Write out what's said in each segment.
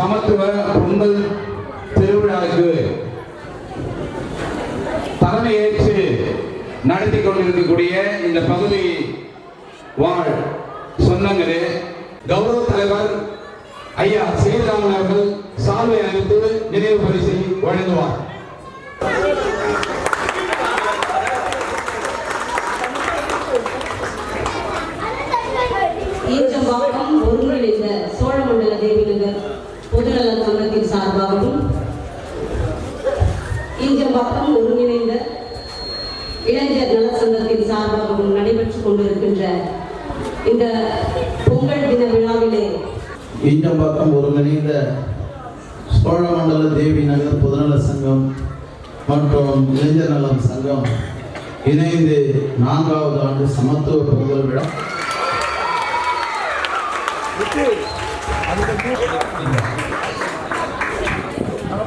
சமத்துவ பொங்கல் திருவிழாவுக்கு தலைமையேற்று நடத்தி கொண்டிருக்கக்கூடிய இந்த பகுதி வாழ் சொந்தங்களே கௌரவ தலைவர் ஐயா சேதுராமன் அவர்கள் சால்வை அளித்து நினைவு பரிசை வழங்குவார் ஈஞ்சம்பாக்கம் ஒருங்கிணைந்த சோழமண்டல தேவிநகர் பொதுநல சார்பாகவும் ஈஞ்சம்பாக்கம் ஒருங்கிணைந்த இளைஞர் நல சங்கத்தின் சார்பாகவும் நடைபெற்றுக் கொண்டிருக்கின்ற இந்த பொங்கல் தின விழாவிலே ஈஞ்சம்பாக்கம் ஒருங்கிணைந்த சோழமண்டல தேவி நகர் பொதுநல சங்கம் மற்றும் இளைஞர் நலம் சங்கம் இணைந்து நான்காவது ஆண்டு சமத்துவ பொங்கல் விழா. செகண்ட் மஞ்சுளா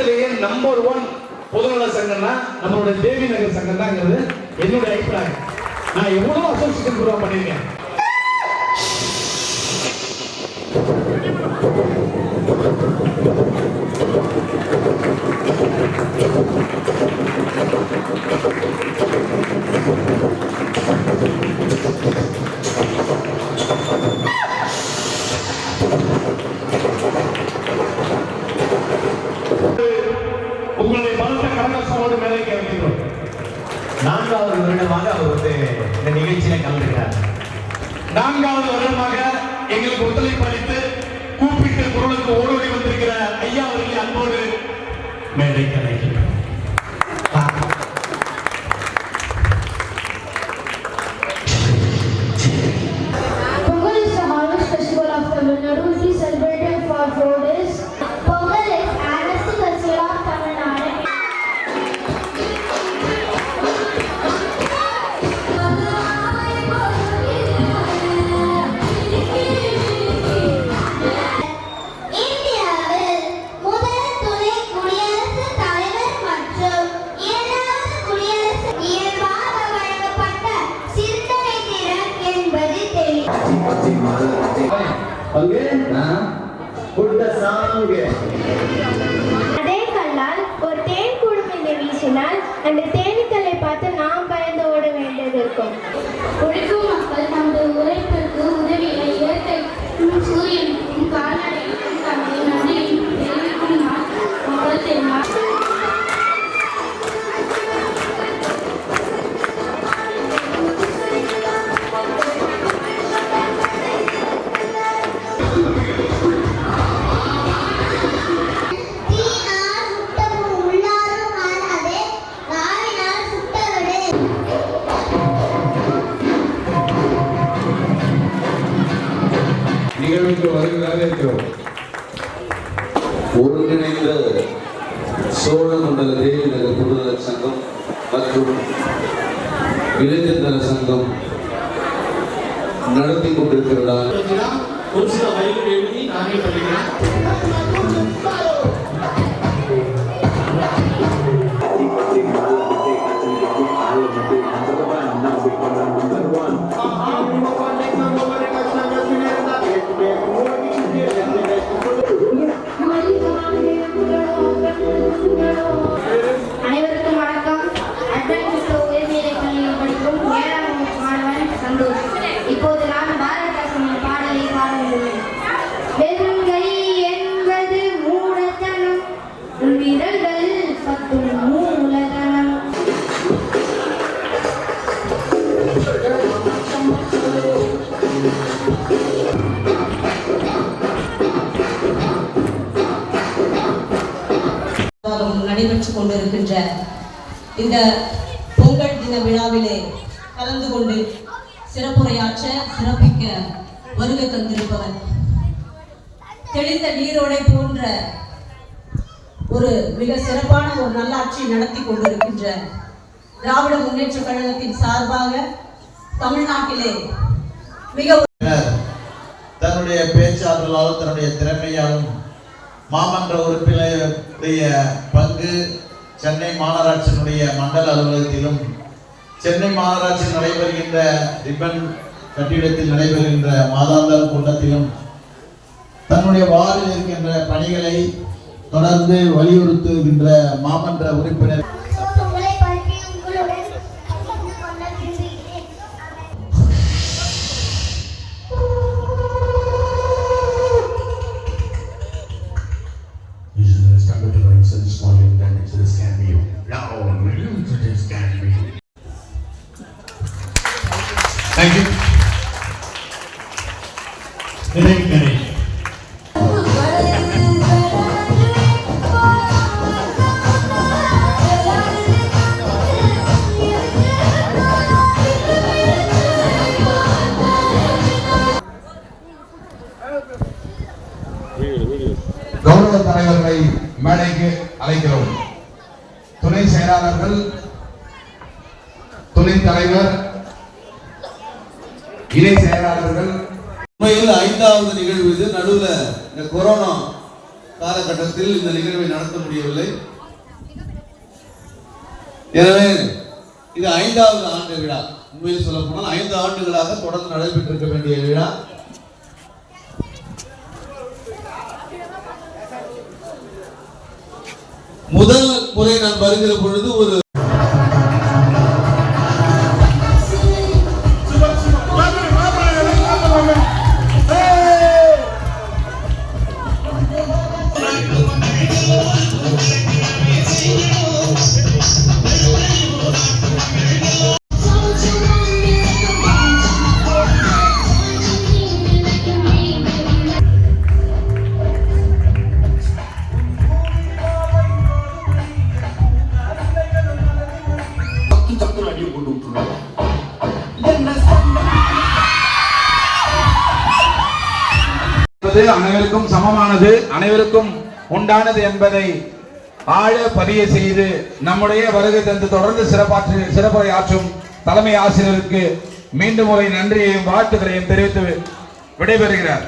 உலகத்திலேயே நம்பர் ஒன் பொதுநல சங்கம்னா நம்மளோட தேவி நகர் சங்கம் தாங்கிறது என்னுடைய அபிப்பிராயம் நான் எவ்வளவு அசோசியேஷன் குரூவா பண்ணியிருக்கேன் Thank you. மேடைக்கு இருக்கும். உழைக்கும் மக்கள் தமது உழைப்பிற்கு நடத்தி கொண்டிருக்கிறதா ஒரு சில வரிகள் எழுதி நானே படிக்கிறேன் நடைபெற்றுக் கொண்டிருக்கின்ற இந்த பொங்கல் தின விழாவிலே கலந்து கொண்டு சிறப்புரையாற்ற சிறப்பிக்க வருகை தந்திருப்பவர். தெளிந்த நீரோடை போன்ற ஒரு மிக சிறப்பான ஒரு நல்லாட்சி நடத்தி கொண்டிருக்கின்ற திராவிட முன்னேற்ற கழகத்தின் சார்பாக தமிழ்நாட்டிலே மிக தன்னுடைய பேச்சாற்றலாலும் தன்னுடைய திறமையாலும் மாமன்ற உறுப்பினருடைய பங்கு சென்னை மாநகராட்சியினுடைய மண்டல அலுவலகத்திலும் சென்னை மாநகராட்சியில் நடைபெறுகின்ற ரிப்பன் கட்டிடத்தில் நடைபெறுகின்ற மாதாந்திர கூட்டத்திலும் தன்னுடைய வாரில் இருக்கின்ற பணிகளை தொடர்ந்து வலியுறுத்துகின்ற மாமன்ற உறுப்பினர் Thank you. Thank you, Ganesh. கௌரவ தலைவர்களை மேடைக்கு அழைக்கிறோம் துணை செயலாளர்கள் துணைத் தலைவர் இணை செயலாளர்கள். உண்மையில் ஐந்தாவது நிகழ்வு இது. நடுவில் இந்த கொரோனா காலகட்டத்தில் இந்த நிகழ்வை நடத்த முடியவில்லை. எனவே இது ஐந்தாவது ஆண்டு விழா. உண்மையில் சொல்ல போனால் ஐந்து ஆண்டுகளாக தொடர்ந்து நடைபெற்றிருக்க வேண்டிய விழா. முதல் முறை நான் வருகிற பொழுது ஒரு என்பது அனைவருக்கும் சமமானது அனைவருக்கும் உண்டானது என்பதை ஆழ பதிய செய்து நம்முடைய வருகை தந்து தொடர்ந்து சிறப்பாற்று சிறப்புரை ஆற்றும் தலைமை ஆசிரியருக்கு மீண்டும் ஒரு நன்றியையும் வாழ்த்துக்களையும் தெரிவித்து விடைபெறுகிறார்.